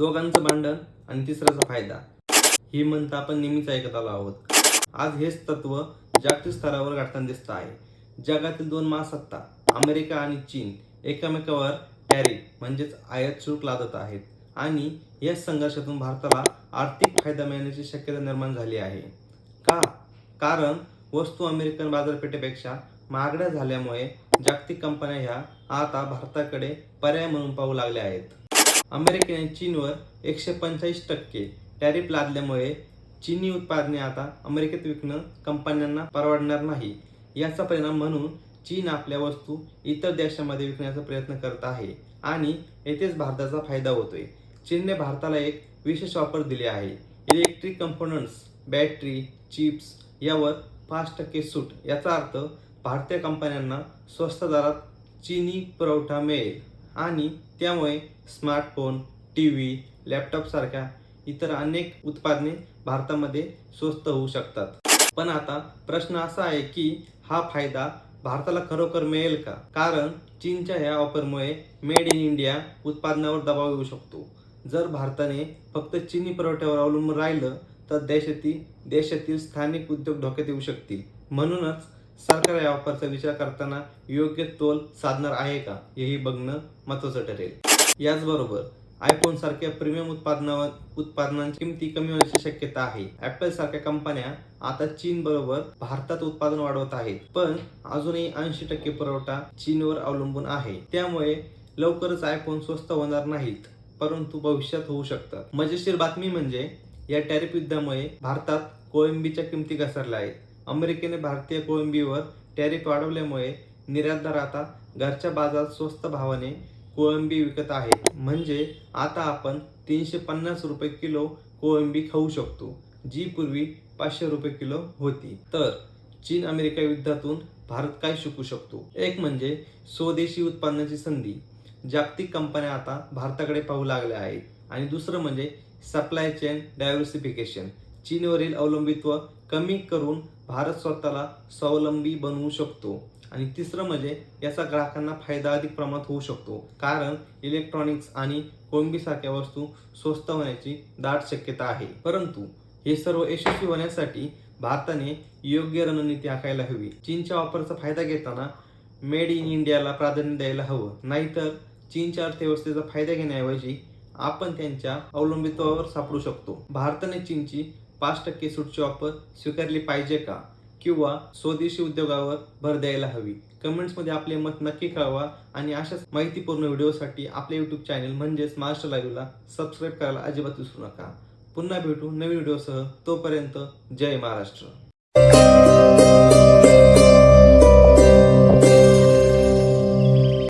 दोघांचं भांडण आणि तिसऱ्याचा फायदा. ही म्हणता आपण नेहमीच ऐकत आलो आहोत. आज हेच तत्व जागतिक स्तरावर गाठताना दिसत आहे. जगातील दोन महासत्ता अमेरिका आणि चीन एकमेकावर टॅरिफ म्हणजेच आयात शुल्क लादत आहेत. आणि या संघर्षातून भारताला आर्थिक फायदा मिळण्याची शक्यता निर्माण झाली आहे. का? कारण वस्तू अमेरिकन बाजारपेठेपेक्षा महागड्या झाल्यामुळे जागतिक कंपन्या ह्या आता भारताकडे पर्याय म्हणून पाहू लागल्या आहेत. अमेरिकेने चीनवर एकशे पंचेचाळीस टक्के टॅरिफ लादल्यामुळे चीनी उत्पादने आता अमेरिकेत विकणं कंपन्यांना परवडणार नाही. याचा परिणाम म्हणून चीन आपल्या वस्तू इतर देशांमध्ये विकण्याचा प्रयत्न करत आहे आणि येथेच भारताचा फायदा होतोय. चीनने भारताला एक विशेष ऑफर दिली आहे. इलेक्ट्रिक कंपोनंट्स बॅटरी चिप्स यावर पाच टक्के सूट. याचा अर्थ भारतीय कंपन्यांना स्वस्त दरात चीनी पुरवठा मिळेल. आणि त्यामुळे स्मार्टफोन टी व्ही लॅपटॉपसारख्या इतर अनेक उत्पादने भारतामध्ये स्वस्त होऊ शकतात. पण आता प्रश्न असा आहे की हा फायदा भारताला खरोखर मिळेल का? कारण चीनच्या ह्या ऑफरमुळे मेड इन इंडिया उत्पादनावर दबाव येऊ शकतो. जर भारताने फक्त चीनी पुरवठ्यावर अवलंबून राहिलं तर देशातील देशातील स्थानिक उद्योग धोक्यात येऊ शकतील. म्हणूनच सरकार या ऑफरचा विचार करताना योग्य तोल साधणार आहे का हेही बघणं महत्वाचं ठरेल. याचबरोबर आयफोन सारख्या प्रीमियम उत्पादनावर उत्पादनांची किमती कमी होण्याची शक्यता आहे. ऍपल सारख्या कंपन्या आता चीन बरोबर भारतात उत्पादन वाढवत आहेत. पण अजूनही ऐंशी टक्के पुरवठा चीनवर अवलंबून आहे. त्यामुळे लवकरच आयफोन स्वस्त होणार नाहीत परंतु भविष्यात होऊ शकतात. मजेशीर बातमी म्हणजे या टॅरिफ युद्धामुळे भारतात कोळंबीच्या किमती घसरल्या आहेत. अमेरिकेने भारतीय कोळंबीवर टॅरिफ वाढवल्यामुळे निर्यातदार आता घरच्या बाजारात स्वस्त भावाने कोळंबी विकत आहेत. म्हणजे आता आपण तीनशे पन्नास रुपये किलो कोळंबी खाऊ शकतो जी पूर्वी पाचशे रुपये किलो होती. तर चीन अमेरिका युद्धातून भारत काय शिकू शकतो? एक म्हणजे स्वदेशी उत्पन्नाची संधी. जागतिक कंपन्या आता भारताकडे पाहू लागल्या आहेत. आणि दुसरं म्हणजे सप्लाय चेन डायव्हर्सिफिकेशन चीनवरील अवलंबित्व कमी करून भारत स्वतःला स्वावलंबी बनवू शकतो. आणि तिसरं म्हणजे याचा ग्राहकांना फायदा अधिक प्रमाणात होऊ शकतो. कारण इलेक्ट्रॉनिक्स आणि कोळंबीसारख्या वस्तू स्वस्त होण्याची दाट शक्यता आहे. परंतु हे सर्व यशस्वी होण्यासाठी भारताने योग्य रणनीती आखायला हवी. चीनच्या ऑफरचा फायदा घेताना मेड इन इंडियाला प्राधान्य द्यायला हवं. नाहीतर चीनच्या अर्थव्यवस्थेचा फायदा घेण्याऐवजी आपण त्यांच्या अवलंबित्वावर सापडू शकतो. भारताने चीनची पाच टक्के सूटची ऑफर स्वीकारली पाहिजे का? किंवा स्वदेशी उद्योगावर भर द्यायला हवी? कमेंट्समध्ये आपले मत नक्की कळवा आणि अशाच माहितीपूर्ण व्हिडिओसाठी आपले यूट्यूब चॅनल म्हणजेच महाराष्ट्र लाईव्हला सबस्क्राईब करायला अजिबात विसरू नका. पुन्हा भेटू नवीन व्हिडिओसह. तोपर्यंत जय महाराष्ट्र.